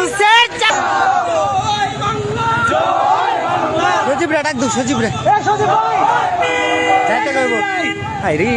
ইউনুসের সজীব রে ডাক দু সজীব রে। ভাই। যাইতে কইব। আইরি